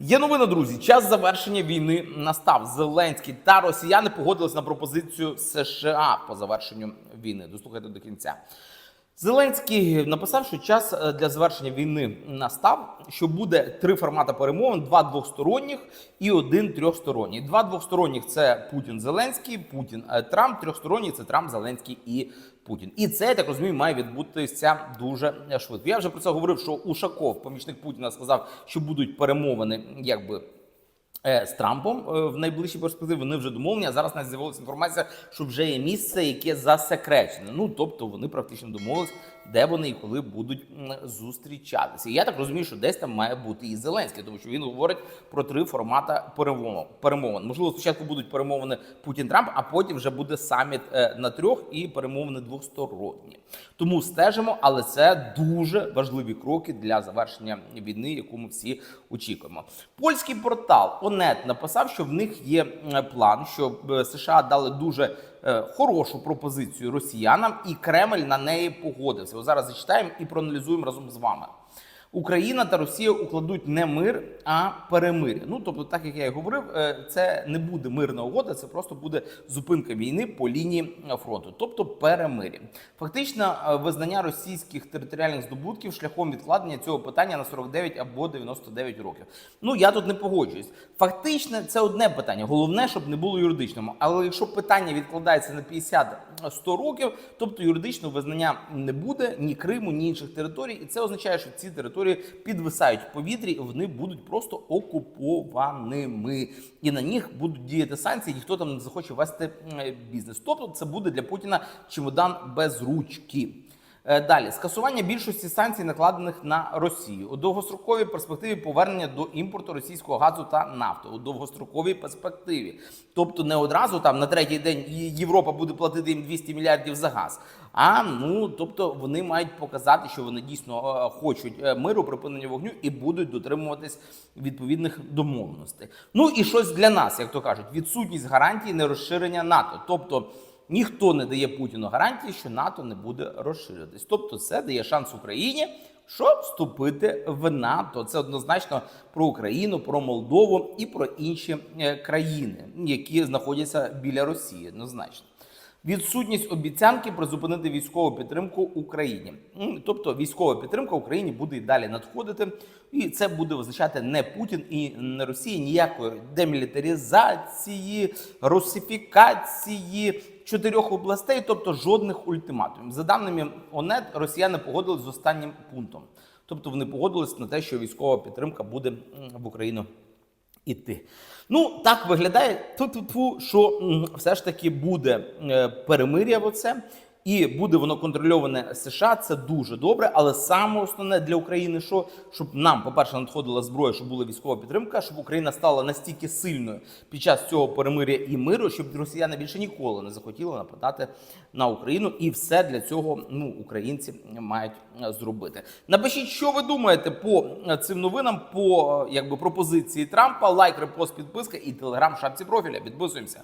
Є новина, друзі. Час завершення війни настав. Зеленський та росіяни погодились на пропозицію США по завершенню війни. Дослухайте до кінця. Зеленський написав, що час е, для завершення війни настав. Що буде три формати перемовин: два двосторонніх і один трьохсторонній. Два двосторонніх це Путін Зеленський, Путін е, Трамп. Трьохсторонній це Трамп, Зеленський і Путін. І це я так розумію, має відбутися дуже швидко. Я вже про це говорив, що Ушаков, помічник Путіна, сказав, що будуть перемовини, якби. Е, З Трампом е, в найближчій перспективі вони вже домовлені. А зараз нас з'явилася інформація, що вже є місце, яке засекречене. Ну тобто вони практично домовились, де вони і коли будуть зустрічатися. І я так розумію, що десь там має бути і Зеленський, тому що він говорить про три формата перемовин. перемовин. Можливо, спочатку будуть перемовини Путін Трамп, а потім вже буде саміт е, на трьох і перемовини двосторонні. Тому стежимо, але це дуже важливі кроки для завершення війни, яку ми всі очікуємо. Польський портал ОНЕТ написав, що в них є план, щоб е, США дали дуже е, хорошу пропозицію росіянам, і Кремль на неї погодився. О, зараз зачитаємо і проаналізуємо разом з вами. Україна та Росія укладуть не мир, а перемир'я. Ну тобто, так як я і говорив, е, це не буде мирна угода, це просто буде зупинка війни по лінії е, фронту, тобто перемир'я. Фактично, е, визнання російських територіальних здобутків шляхом відкладення цього питання на 49 або 99 років. Ну я тут не погоджуюсь. Фактично, це одне питання. Головне, щоб не було юридичному. Але якщо питання відкладається на 50-100 років, тобто юридичного визнання не буде ні Криму, ні інших територій, і це означає, що ці території підвисають в повітрі, вони будуть просто окупованими, і на них будуть діяти санкції. Ніхто там не захоче вести е, бізнес. Тобто, це буде для Путіна чемодан без ручки. Е, Далі скасування більшості санкцій, накладених на Росію у довгостроковій перспективі повернення до імпорту російського газу та нафти у довгостроковій перспективі. Тобто не одразу там на третій день Європа буде платити їм 200 мільярдів за газ. А ну тобто вони мають показати, що вони дійсно е, хочуть е, миру, припинення вогню і будуть дотримуватись відповідних домовленостей. Ну і щось для нас, як то кажуть, відсутність гарантії нерозширення НАТО, тобто. Ніхто не дає Путіну гарантії, що НАТО не буде розширюватись. Тобто, це дає шанс Україні, що вступити в НАТО. Це однозначно про Україну, про Молдову і про інші е, країни, які знаходяться біля Росії. Однозначно. Відсутність обіцянки призупинити військову підтримку Україні. Тобто військова підтримка Україні буде і далі надходити, і це буде означати не Путін і не Росія ніякої демілітаризації, русифікації чотирьох областей, тобто жодних ультиматумів. За даними ОНЕТ, росіяни погодились з останнім пунктом. Тобто вони погодились на те, що військова підтримка буде в Україну іти. Ну, так виглядає, ту-ту-ту, що все ж таки буде е, перемир'я оце, і буде воно контрольоване США. Це дуже добре. Але саме основне для України, що щоб нам, по-перше, надходила зброя, щоб була військова підтримка, щоб Україна стала настільки сильною під час цього перемир'я і миру, щоб росіяни більше ніколи не захотіли нападати на Україну. І все для цього ну, українці мають зробити. Напишіть, що ви думаєте по цим новинам, по якби пропозиції Трампа. Лайк, репост, підписка і телеграм шапці профіля. Підписуємося.